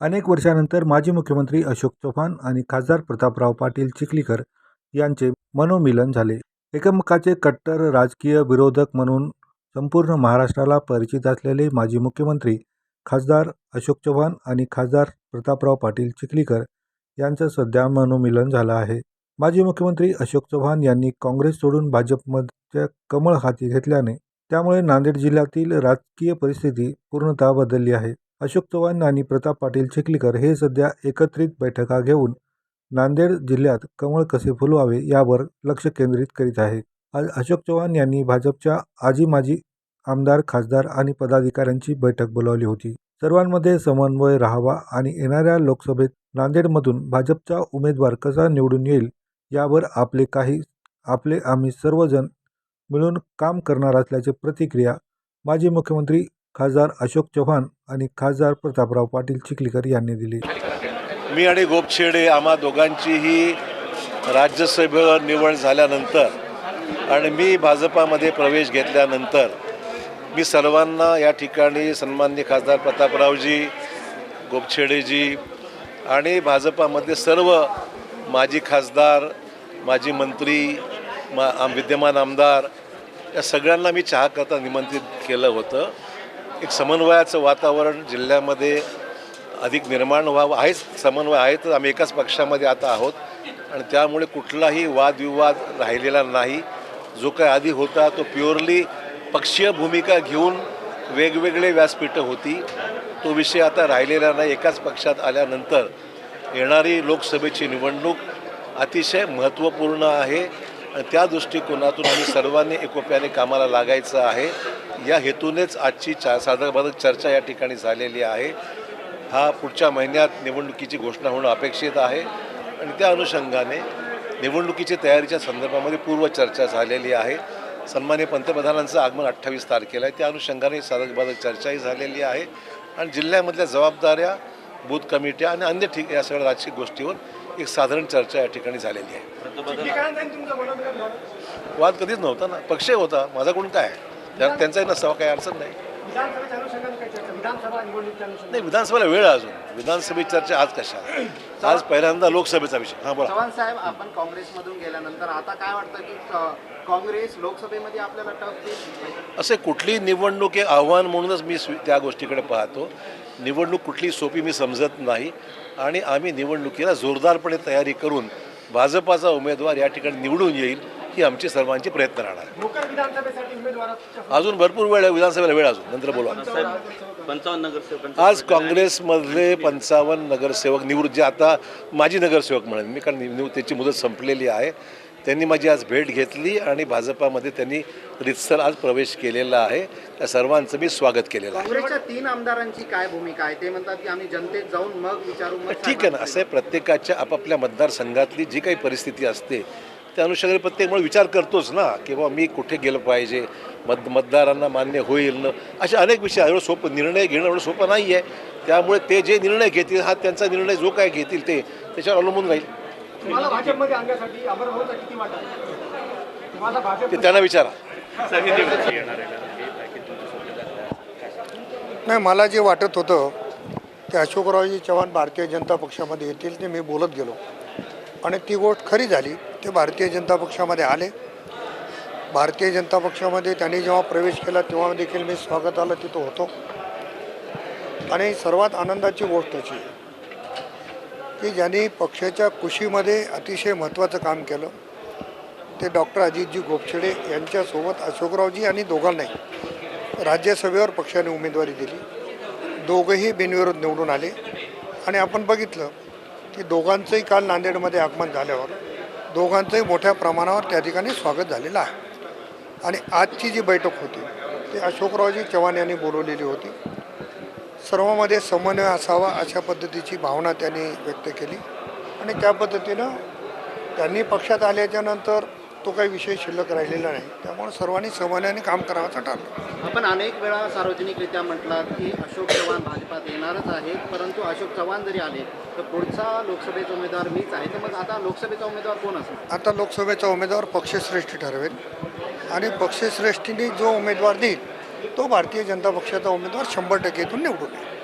अनेक वर्षानंतर माजी मुख्यमंत्री अशोक चव्हाण आणि खासदार प्रतापराव पाटील चिखलीकर यांचे मनोमिलन झाले. एकमेकाचे कट्टर राजकीय विरोधक म्हणून संपूर्ण महाराष्ट्राला परिचित असलेले माजी मुख्यमंत्री खासदार अशोक चव्हाण आणि खासदार प्रतापराव पाटील चिखलीकर यांचं सध्या मनोमिलन झालं आहे. माजी मुख्यमंत्री अशोक चव्हाण यांनी काँग्रेस सोडून भाजपमध्ये कमळ हाती घेतल्याने त्यामुळे नांदेड जिल्ह्यातील राजकीय परिस्थिती पूर्णतः बदलली आहे. अशोक चव्हाण आणि प्रताप पाटील चिखलीकर हे सध्या एकत्रित बैठका घेऊन नांदेड जिल्ह्यात कमळ कसे फुलवावे यावर लक्ष केंद्रित करीत आहे आज अशोक चव्हाण यांनी भाजपच्या आजी माजी आमदार खासदार आणि पदाधिकाऱ्यांची बैठक बोलावली होती. सर्वांमध्ये समन्वय राहावा आणि येणाऱ्या लोकसभेत नांदेडमधून भाजपचा उमेदवार कसा निवडून येईल यावर आपले काही आपले आम्ही सर्वजण मिळून काम करणार असल्याची प्रतिक्रिया माजी मुख्यमंत्री खासदार अशोक चव्हाण आणि खासदार प्रतापराव पाटील चिखलीकर यांनी दिली. मी आणि गोपछेडे आम्हा दोघांचीही राज्यसभेवर निवड झाल्यानंतर आणि मी भाजपामध्ये प्रवेश घेतल्यानंतर मी सर्वांना या ठिकाणी सन्मान्य खासदार प्रतापरावजी गोपछेडेजी आणि भाजपामध्ये सर्व माजी खासदार माजी मंत्री मा विद्यमान आमदार या सगळ्यांना मी चहा करता निमंत्रित केलं होतं. एक समन्वयाचं वातावरण जिल्ह्यामध्ये अधिक निर्माण व्हावं आहेच समन्वय आहे तर आम्ही एकाच पक्षामध्ये आता आहोत. आणि त्यामुळे कुठलाही वादविवाद राहिलेला नाही. जो काय आधी होता तो प्युअरली पक्षीय भूमिका घेऊन वेगवेगळे व्यासपीठं होती. तो विषय आता राहिलेला नाही. एकाच पक्षात आल्यानंतर येणारी लोकसभेची निवडणूक अतिशय महत्त्वपूर्ण आहे. त्या दृष्टिकोनातून आम्ही सर्वांनी एकोप्याने कामाला लागायचं आहे. या हेतूनेच आजची चा साधारण चर्चा या ठिकाणी झालेली आहे. हा पुढच्या महिन्यात निवडणुकीची घोषणा होणं अपेक्षित आहे. आणि त्या अनुषंगाने निवडणुकीची तयारीच्या संदर्भामध्ये पूर्वचर्चा झालेली आहे. सन्मान्य पंतप्रधानांचं आगमन अठ्ठावीस तारखेला आहे. त्या अनुषंगाने साधकबाधक चर्चाही झालेली आहे. आणि जिल्ह्यामधल्या जबाबदाऱ्या बूथ कमिट्या आणि अन्य ठीक या सगळ्या राजकीय गोष्टीवर एक साधारण चर्चा या ठिकाणी झालेली आहे. वाद कधीच नव्हता ना. पक्षही होता. माझा कोण काय? त्या त्यांचाही नसावा काही अडचण नाही. नाही विधानसभेला वेळ अजून. विधानसभेची चर्चा आज कशा? आज पहिल्यांदा लोकसभेचा विषय. हां बोला. चव्हाण साहेब आपण काँग्रेसमधून गेल्यानंतर आता काय वाटतं की काँग्रेस लोकसभेमध्ये आपल्याला टफ असे कुठली निवडणूक हे आव्हान म्हणूनच मी त्या गोष्टीकडे पाहतो. निवडणूक कुठली सोपी मी समजत नाही. आणि आम्ही निवडणुकीला जोरदारपणे तयारी करून भाजपाचा उमेदवार या ठिकाणी निवडून येईल ही आमची सर्वांची प्रयत्न राहणार अजून भरपूर वेळ आहे विधानसभेला वेळ अजून. नंतर बोलू पंचावन्न नगरसेवक आज काँग्रेसमधले पंचावन्न नगरसेवक निवृत्त जे आता माजी नगरसेवक म्हणेन मी कारण निव त्याची मुदत संपलेली आहे. त्यांनी माझी आज भेट घेतली आणि भाजपामध्ये त्यांनी रितसर आज प्रवेश केलेला आहे. त्या सर्वांचं मी स्वागत केलेलं आहे. काँग्रेसच्या तीन आमदारांची काय भूमिका आहे? ते म्हणतात की आम्ही जनतेत जाऊन मग विचारू मग ठीक आहे ना असं आहे प्रत्येकाच्या आपापल्या मतदारसंघातली जी काही परिस्थिती असते त्या अनुषंगाने प्रत्येक म्हणून विचार करतोच ना की बाबा मी कुठे गेलं पाहिजे मत मतदारांना मान्य होईल न असे अनेक विषय एवढं सोपं निर्णय घेणं एवढं सोपं नाही आहे त्यामुळे ते जे निर्णय घेतील हा त्यांचा निर्णय जो काय घेतील ते त्याच्यावर अवलंबून राहील. तुम्हाला भाजपमध्ये आणण्यासाठी अमर भाऊचा किती वाटा तुम्हाला भाजप ते त्यांना विचारा. नाही मला जे वाटत होतं ते अशोकरावजी चव्हाण भारतीय जनता पक्षामध्ये येतील ते मी बोलत गेलो. आणि ती गोष्ट खरी झाली ते भारतीय जनता पक्षामध्ये आले. भारतीय जनता पक्षामध्ये त्यांनी जेव्हा प्रवेश केला तेव्हा देखील मी स्वागताला तिथं होतो. आणि सर्वात आनंदाची गोष्ट अशी की ज्यांनी पक्षाच्या कुशीमध्ये अतिशय महत्त्वाचं काम केलं. ते डॉक्टर अजितजी गोपछडे यांच्यासोबत अशोकरावजी आणि दोघांनाही राज्यसभेवर पक्षाने उमेदवारी दिली. दोघंही बिनविरोध निवडून आले. आणि आपण बघितलं की दोघांचंही काल नांदेडमध्ये आगमन झाल्यावर दोघांचंही मोठ्या प्रमाणावर त्या ठिकाणी स्वागत झालेलं आहे. आणि आजची जी बैठक होती ती अशोकरावजी चव्हाण यांनी बोलवलेली होती. सर्वांमध्ये समन्वय असावा अशा पद्धतीची भावना त्यांनी व्यक्त केली. आणि त्या पद्धतीनं त्यांनी पक्षात आल्याच्यानंतर तो काही विषय शिल्लक राहिलेला नाही. त्यामुळे सर्वांनी समन्वयाने काम करावंचं ठरलं. आपण अनेक वेळा सार्वजनिकरित्या म्हटलात की अशोक चव्हाण भाजपात येणारच आहेत परंतु अशोक चव्हाण जरी आले तर पुढचा लोकसभेचा उमेदवार मीच आहे. तर मग आता लोकसभेचा उमेदवार कोण असणार? आता लोकसभेचा उमेदवार पक्षश्रेष्ठी ठरवेल. आणि पक्षश्रेष्ठीने जो उमेदवार देईल तो भारतीय जनता पक्षाचा उमेदवार शंभर टक्के इथून निवडून येईल.